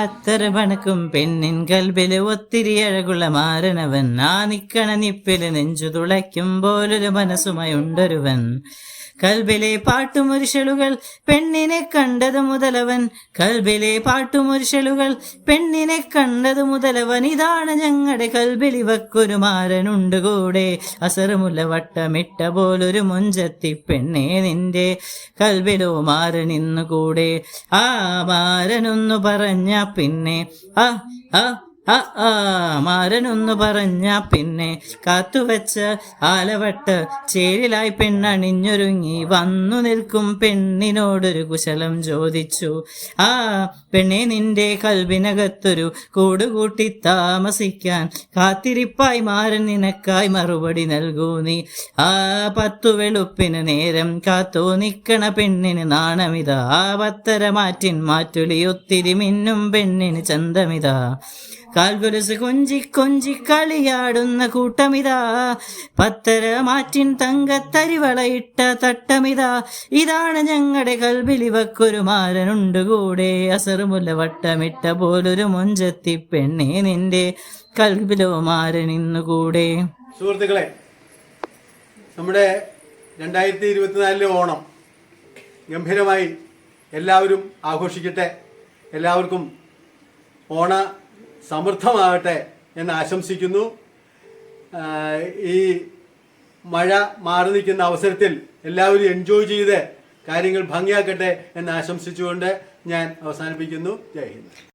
അത്തര പണക്കും പെണ്ണിൻ കൽബിൽ ഒത്തിരി അഴകുള്ള മാരനവൻ ആ നിക്കണ നിപ്പിൽ നെഞ്ചു തുളയ്ക്കുമ്പോലൊരു മനസ്സുമായി ഉണ്ടൊരുവൻ കൽബിലെ പാട്ടുമുരിശലുകൾ പെണ്ണിനെ കണ്ടത് മുതലവൻ. കൽബിലെ പാട്ടുമുരിശലുകൾ പെണ്ണിനെ കണ്ടത് മുതലവൻ. ഇതാണ് ഞങ്ങളുടെ കൽബിൽ ഇവക്കൊരു മാരനുണ്ട് കൂടെ. അസറുമുല്ല വട്ടമിട്ട പോലൊരു മുഞ്ചത്തി പെണ്ണെ നിന്റെ. കൽബിലോ മാരനിന്നു കൂടെ. ആ മാരനൊന്നു പറഞ്ഞ പിന്നെ. ആ ആ. ആ പറഞ്ഞ പിന്നെ കാത്തുവച്ച ആലവട്ട് ചേരിലായി പെണ്ണണിഞ്ഞൊരുങ്ങി വന്നു നിൽക്കും പെണ്ണിനോടൊരു കുശലം ചോദിച്ചു. ആ പെണ്ണെ നിന്റെ കൽവിനകത്തൊരു കൂടുകൂട്ടി താമസിക്കാൻ കാത്തിരിപ്പായി മാരൻ നിനക്കായി മറുപടി നൽകൂ നീ. ആ പത്തു വെളുപ്പിന് നേരം കാത്തോ നിൽക്കണ പെണ്ണിന് നാണമിത. ആ പത്തര മാറ്റിൻ മാറ്റുലി ഒത്തിരി മിന്നും പെണ്ണിന് ചന്തമിതാ. കാൽഗുലസ് കൊഞ്ചി കൊഞ്ചി കളിയാടുന്ന കൂട്ടമിതാ. പത്തര മാറ്റിൻ തങ്കത്തരിവളയിട്ട തട്ടമിതാ. ഇതാണ് ഞങ്ങളുടെ കൽബിലിവക്കൊരു മാരനുണ്ട് കൂടെ. അസറുമുല്ല വട്ടമിട്ട പോലൊരു മൊഞ്ചത്തി പെണ്ണെ നിന്റെ കൽബിലോ മാരനിന്നുകൂടെ സുഹൃത്തുക്കളെ നമ്മുടെ രണ്ടായിരത്തി ഇരുപത്തിനാലിലെ ഓണം ഗംഭീരമായി എല്ലാവരും ആഘോഷിക്കട്ടെ. എല്ലാവർക്കും ഓണ സമൃദ്ധമാകട്ടെ എന്ന് ആശംസിക്കുന്നു. ഈ മഴ മാറി നിൽക്കുന്ന അവസരത്തിൽ എല്ലാവരും എൻജോയ് ചെയ്ത് കാര്യങ്ങൾ ഭംഗിയാക്കട്ടെ എന്ന് ആശംസിച്ചുകൊണ്ട് ഞാൻ അവസാനിപ്പിക്കുന്നു. ജയ് ഹിന്ദ്.